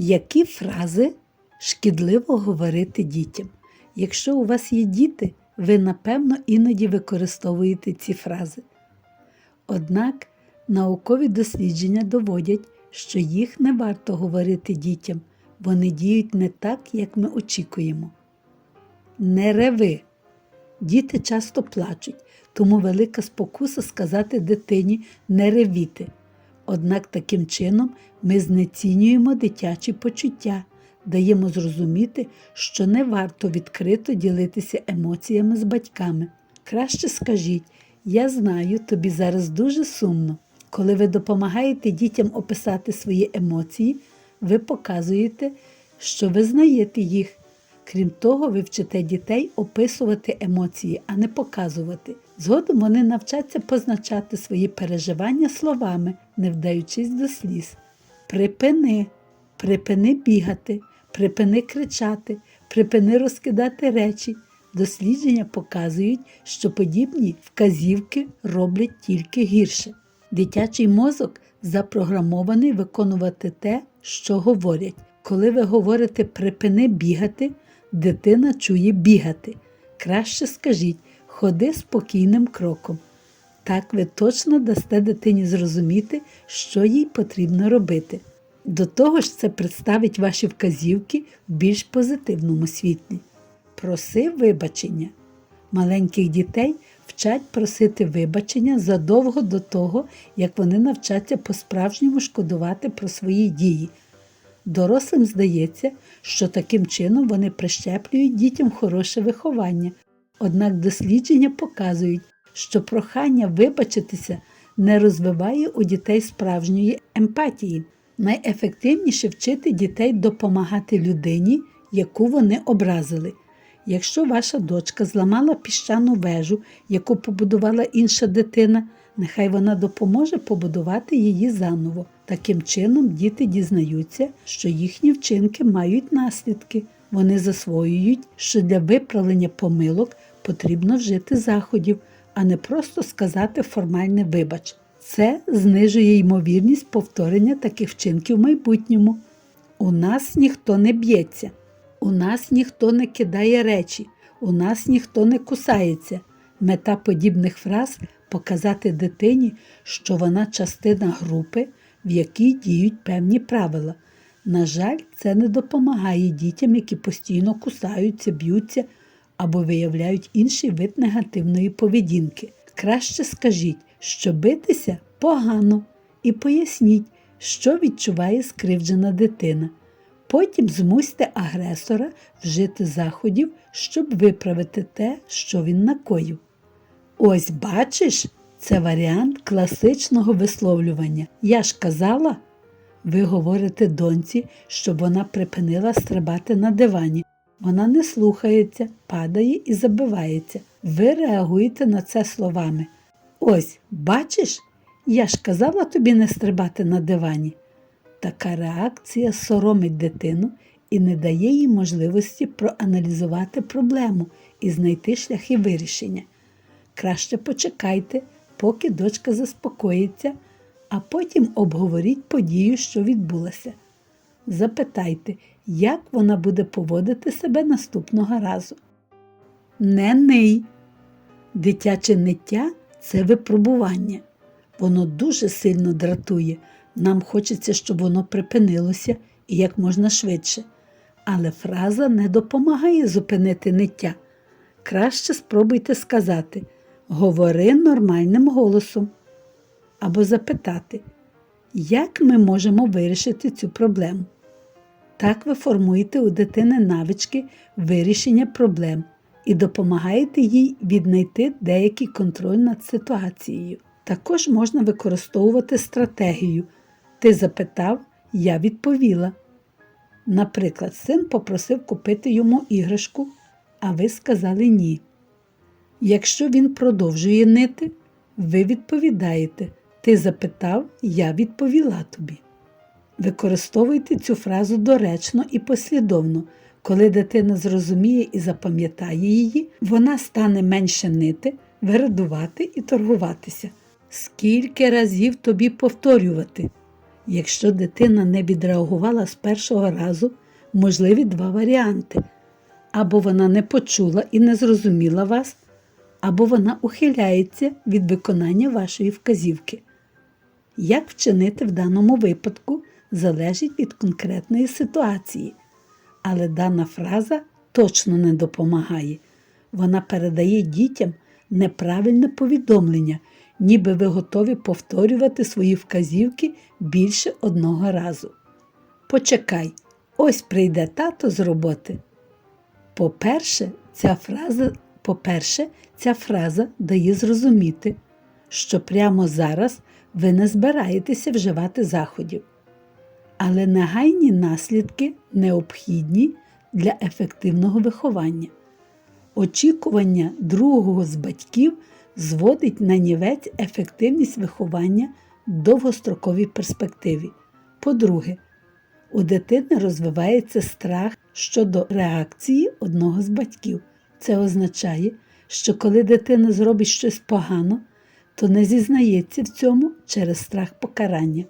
Які фрази шкідливо говорити дітям? Якщо у вас є діти, ви напевно іноді використовуєте ці фрази. Однак наукові дослідження доводять, що їх не варто говорити дітям, вони діють не так, як ми очікуємо. Не реви. Діти часто плачуть, тому велика спокуса сказати дитині не ревіти. Однак таким чином ми знецінюємо дитячі почуття, даємо зрозуміти, що не варто відкрито ділитися емоціями з батьками. Краще скажіть, я знаю, тобі зараз дуже сумно. Коли ви допомагаєте дітям описати свої емоції, ви показуєте, що ви знаєте їх. Крім того, ви вчите дітей описувати емоції, а не показувати. Згодом вони навчаться позначати свої переживання словами, не вдаючись до сліз. Припини, припини бігати, припини кричати, припини розкидати речі. Дослідження показують, що подібні вказівки роблять тільки гірше. Дитячий мозок запрограмований виконувати те, що говорять. Коли ви говорите припини бігати, дитина чує бігати. Краще скажіть ходи спокійним кроком. Так ви точно дасте дитині зрозуміти, що їй потрібно робити. До того ж, це представить ваші вказівки в більш позитивному світлі. Проси вибачення. Маленьких дітей вчать просити вибачення задовго до того, як вони навчаться по-справжньому шкодувати про свої дії. Дорослим здається, що таким чином вони прищеплюють дітям хороше виховання. Однак дослідження показують, що прохання вибачитися не розвиває у дітей справжньої емпатії. Найефективніше вчити дітей допомагати людині, яку вони образили. Якщо ваша дочка зламала піщану вежу, яку побудувала інша дитина, нехай вона допоможе побудувати її заново. Таким чином діти дізнаються, що їхні вчинки мають наслідки. Вони засвоюють, що для виправлення помилок потрібно вжити заходів, а не просто сказати формальне вибач. Це знижує ймовірність повторення таких вчинків в майбутньому. У нас ніхто не б'ється, у нас ніхто не кидає речі, у нас ніхто не кусається. Мета подібних фраз показати дитині, що вона частина групи, в якій діють певні правила. На жаль, це не допомагає дітям, які постійно кусаються, б'ються або виявляють інший вид негативної поведінки. Краще скажіть, що битися погано, і поясніть, що відчуває скривджена дитина. Потім змусьте агресора вжити заходів, щоб виправити те, що він накоїв. Ось бачиш, це варіант класичного висловлювання. Я ж казала, ви говорите доньці, щоб вона припинила стрибати на дивані. Вона не слухається, падає і забивається. Ви реагуєте на це словами. Ось, бачиш, я ж казала тобі не стрибати на дивані. Така реакція соромить дитину і не дає їй можливості проаналізувати проблему і знайти шляхи вирішення. Краще почекайте, поки дочка заспокоїться, а потім обговоріть подію, що відбулася. Запитайте, як вона буде поводити себе наступного разу. Не ний. Дитяче ниття це випробування. Воно дуже сильно дратує. Нам хочеться, щоб воно припинилося і як можна швидше. Але фраза не допомагає зупинити ниття. Краще спробуйте сказати говори нормальним голосом. Або запитати, як ми можемо вирішити цю проблему. Так ви формуєте у дитини навички вирішення проблем і допомагаєте їй віднайти деякий контроль над ситуацією. Також можна використовувати стратегію. Ти запитав, я відповіла. Наприклад, син попросив купити йому іграшку, а ви сказали ні. Якщо він продовжує нити, ви відповідаєте Ти запитав, я відповіла тобі. Використовуйте цю фразу доречно і послідовно. Коли дитина зрозуміє і запам'ятає її, вона стане менше нити, вирадувати і торгуватися. Скільки разів тобі повторювати? Якщо дитина не відреагувала з першого разу, можливі два варіанти. Або вона не почула і не зрозуміла вас, або вона ухиляється від виконання вашої вказівки. Як вчинити в даному випадку залежить від конкретної ситуації, але дана фраза точно не допомагає. Вона передає дітям неправильне повідомлення, ніби ви готові повторювати свої вказівки більше одного разу. Почекай, ось прийде тато з роботи. По-перше, ця фраза, по-перше, ця фраза дає зрозуміти, що прямо зараз ви не збираєтеся вживати заходів. Але негайні наслідки необхідні для ефективного виховання. Очікування другого з батьків зводить на нівець ефективність виховання в довгостроковій перспективі. По-друге, у дитини розвивається страх щодо реакції одного з батьків. Це означає, що коли дитина зробить щось погано, то не зізнається в цьому через страх покарання.